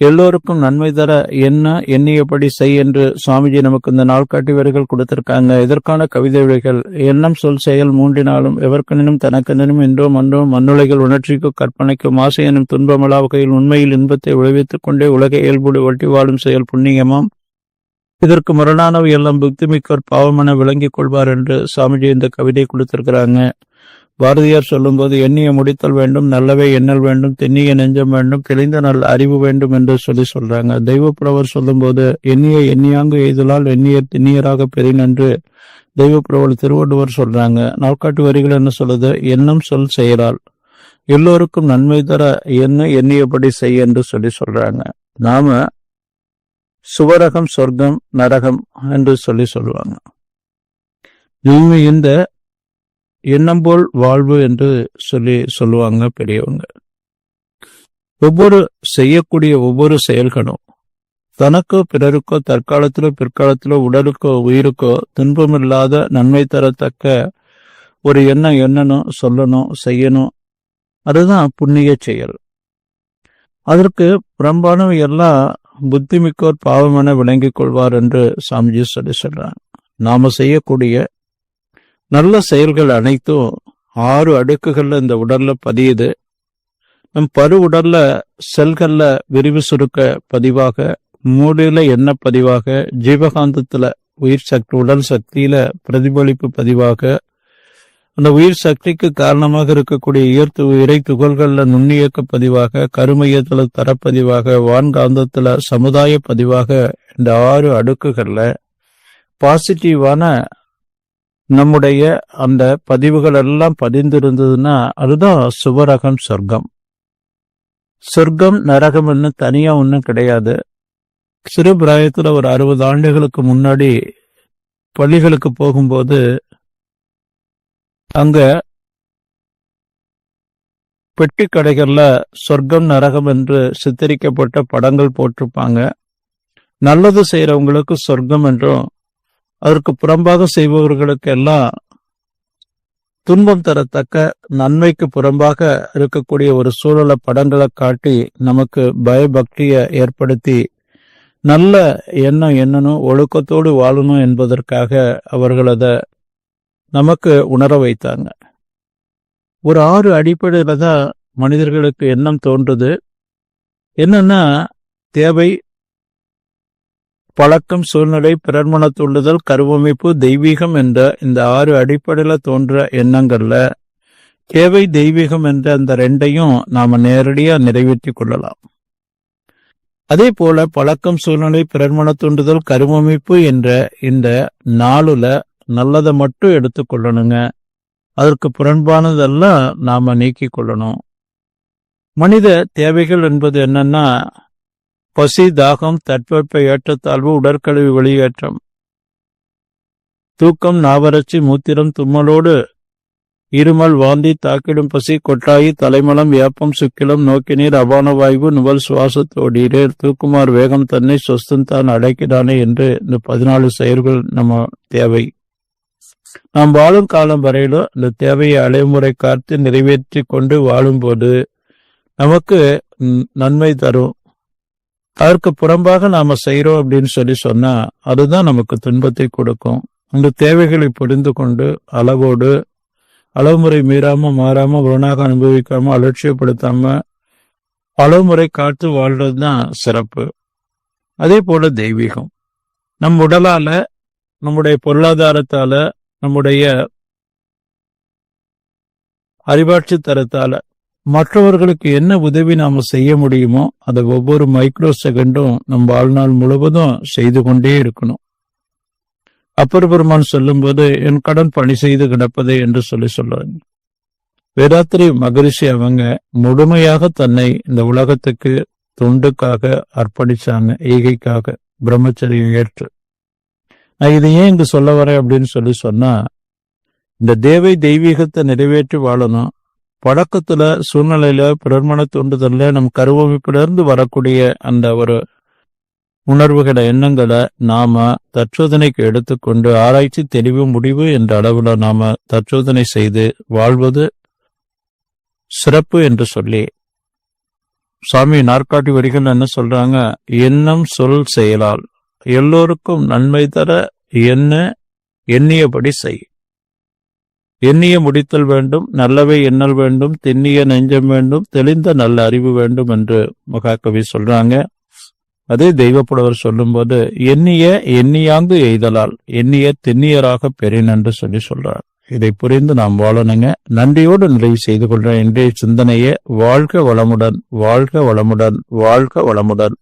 எல்லோருக்கும் நன்மை தர என்ன எண்ணியபடி செய் என்று சுவாமிஜி நமக்கு இந்த நாள்காட்டி வரிகள் கொடுத்திருக்காங்க. இதற்கான கவிதை விடைகள் எண்ணம் சொல் செயல் மூன்றினாலும் எவர்க்கெனினும் தனக்கெனினும் என்றோ மன்றோ மண்ணுலைகள் உணர்ச்சிக்கும் கற்பனைக்கும் ஆசை எனும் துன்பமலா வகையில் உண்மையில் இன்பத்தை விளைவித்துக் கொண்டே உலக இயல்போடு ஒட்டி வாழும் செயல் புண்ணியமாம். இதற்கு முரணானவை எல்லாம் புக்திமிக்கோர் பாவமென விளங்கிக் கொள்வார் என்று சாமிஜி இந்த கவிதை கொடுத்திருக்கிறாங்க. பாரதியார் சொல்லும்போது எண்ணிய முடித்தல் வேண்டும் நல்லவை எண்ணல் வேண்டும் தென்னிய நெஞ்சம் வேண்டும் தெளிந்த நல் அறிவு வேண்டும் என்று சொல்லி சொல்றாங்க. தெய்வப்புறவர் சொல்லும்போது எண்ணிய எண்ணியாங்கு எய்தலால் எண்ணியர் திண்ணியராக பெறின் என்று தெய்வப்புறவர் திருவள்ளுவர் சொல்றாங்க. நாட்காட்டு வரிகள் என்ன சொல்லுது? எண்ணம் சொல் செயலால் எல்லோருக்கும் நன்மை தர என்ன எண்ணியபடி செய் என்று சொல்லி சொல்றாங்க. நாம சுவரகம் சொர்க்கம் நரகம் என்று சொல்லி சொல்லுவாங்க. நீங்க இந்த எண்ணம் போல் வாழ்வு என்று சொல்லி சொல்லுவாங்க பெரியவங்க. ஒவ்வொரு செய்யக்கூடிய ஒவ்வொரு செயல்களும் தனக்கோ பிறருக்கோ தற்காலத்திலோ பிற்காலத்திலோ உடலுக்கோ உயிருக்கோ துன்பமில்லாத நன்மை தரத்தக்க ஒரு எண்ணம் எண்ணணும் சொல்லணும் செய்யணும். அதுதான் புண்ணிய செயல். அதற்கு புறம்பானவை எல்லாம் புத்திமிக்கோர் பாவமென விளங்கிக் கொள்வார் என்று சாமிஜி சொல்லி சொல்றாங்க நாம செய்யக்கூடிய நல்ல செயல்கள் அனைத்தும் ஆறு அடுக்குகள்ல இந்த உடல்ல பதியுது. நம் பரு உடல்ல செல்கள்ல விரிவு சுருக்க பதிவாக மூடில எண்ண பதிவாக ஜீவகாந்தத்துல உயிர் சக்தி உடல் சக்தியில பிரதிபலிப்பு பதிவாக அந்த உயிர் சக்திக்கு காரணமாக இருக்கக்கூடிய ஈர்த்து இறை துகள்கள்ல நுண்ணியக்க பதிவாக கருமையத்துல தரப்பதிவாக வான்காந்தத்துல சமுதாய பதிவாக இந்த ஆறு அடுக்குகள்ல பாசிட்டிவான நம்முடைய அந்த பதிவுகள் எல்லாம் பதிந்திருந்ததுன்னா அதுதான் சுவரகம் சொர்க்கம். சொர்க்கம் நரகம்னு தனியா ஒன்றும் கிடையாது. சிறு பிராயத்துல ஒரு அறுபது ஆண்டுகளுக்கு முன்னாடி பள்ளிகளுக்கு போகும்போது அங்க பெட்டி கடைகள்ல சொர்க்கம் நரகம் என்று சித்தரிக்கப்பட்ட படங்கள் போட்டிருப்பாங்க. நல்லது செய்யறவங்களுக்கு சொர்க்கம் என்றும் அதற்கு புறம்பாக செய்பவர்களுக்கு எல்லாம் துன்பம் தரத்தக்க நன்மைக்கு புறம்பாக இருக்கக்கூடிய ஒரு சூழலை படங்களை காட்டி நமக்கு பயபக்தியை ஏற்படுத்தி நல்ல எண்ணம் எண்ணணும் ஒழுக்கத்தோடு வாழணும் என்பதற்காக அவர்கள் அதை நமக்கு உணர வைத்தாங்க. ஒரு ஆறு அடிப்படையில தான் மனிதர்களுக்கு எண்ணம் தோன்றுது. என்னன்னா தேவை பழக்கம் சூழ்நிலை பிறர்மன தூண்டுதல் கருவமைப்பு தெய்வீகம் என்ற இந்த ஆறு அடிப்படையில தோன்ற எண்ணங்கள்ல தேவை தெய்வீகம் என்ற அந்த ரெண்டையும் நாம நேரடியா நிறைவேற்றி கொள்ளலாம். அதே போல பழக்கம் சூழ்நிலை பிறர்மன தூண்டுதல் கருவமைப்பு என்ற இந்த நாளுல நல்லதை மட்டும் எடுத்துக்கொள்ளணுங்க அதற்கு புறம்பானதெல்லாம் நாம நீக்கி கொள்ளணும். மனித தேவைகள் என்பது என்னன்னா பசி தாகம் தட்பவெப்ப ஏற்றத்தாழ்வு உடற்கழிவு வெளியேற்றம். தூக்கம் நாவரட்சி மூத்திரம் தும்மலோடு இருமல் வாந்தி தாக்கிடும் பசி கொட்டாயி தலைமலம் வேப்பம் சுக்கிலம் நோக்கினீர் அபான வாய்வு நுவல் சுவாசத்தோடீரே தூக்குமார் வேகம் தன்னை சொஸ்தம் தான் அடைக்கிறானே என்று இந்த பதினாலு செயல்கள் நம்ம தேவை. நாம் வாழும் காலம் வரையிலும் இந்த தேவையை அலைமுறை காத்து நிறைவேற்றி கொண்டு வாழும்போது நமக்கு நன்மை தரும். அதற்கு புறம்பாக நாம செய்யறோம் அப்படின்னு சொல்லி சொன்னா அதுதான் நமக்கு துன்பத்தை கொடுக்கும். அந்த தேவைகளை புரிந்து கொண்டு அளவோடு அளவுமுறை மீறாம மாறாம உடனாக அனுபவிக்காம அலட்சியப்படுத்தாம அளவுமுறை காத்து வாழ்றது தான் சிறப்பு. அதே போல தெய்வீகம். நம் உடலால நம்முடைய பொருளாதாரத்தால நம்முடைய அறிவாட்சி தரத்தால மற்றவர்களுக்கு என்ன உதவி நாம செய்ய முடியுமோ அதை ஒவ்வொரு மைக்ரோ செகண்டும் நம் வாழ்நாள் முழுவதும் செய்து கொண்டே இருக்கணும். அப்பர் பெருமான் சொல்லும்போது என் கடன் பணி செய்து கிடப்பது என்று சொல்லி சொல்றாங்க வேதாத்திரி மகரிஷி அவங்க முழுமையாக தன்னை இந்த உலகத்துக்கு தொண்டுக்காக அர்ப்பணிச்சாங்க ஈகைக்காக பிரம்மச்சரியம் ஏற்று. நான் இதை ஏன் இங்கு சொல்ல வரேன் அப்படின்னு சொல்லி சொன்னா இந்த தேவை தெய்வீகத்தை நிறைவேற்றி வாழணும் பழக்கத்துல சூழ்நிலையில பிறர்மன தூண்டுதல்ல நம் கருவமைப்பிலிருந்து வரக்கூடிய அந்த ஒரு உணர்வுகளை எண்ணங்களை நாம தற்சோதனைக்கு எடுத்துக்கொண்டு ஆராய்ச்சி தெளிவு முடிவு என்ற அளவுல நாம தற்சோதனை செய்து வாழ்வது சிறப்பு என்று சொல்லி. சாமி நாற்காட்டி வரிகள் என்ன சொல்றாங்க? எண்ணம் சொல் செயலால். எல்லோருக்கும் நன்மை தர என்ன எண்ணியபடி செய். எண்ணிய முடித்தல் வேண்டும் நல்லவை எண்ணல் வேண்டும் திண்ணிய நெஞ்சம் வேண்டும் தெளிந்த நல்ல அறிவு வேண்டும் என்று மகாகவி சொல்றாங்க. அதே தெய்வப்புலவர் சொல்லும்போது எண்ணிய எண்ணியாங்கு எய்தலால் எண்ணிய திண்ணியராக பெறின் என்று சொல்லி சொல்றார். இதை புரிந்து நாம் வாழணுங்க. நன்றியோடு நிறைவு செய்து கொள்ற இன்றைய சிந்தனையே வாழ்க வளமுடன் வாழ்க வளமுடன் வாழ்க வளமுடன்.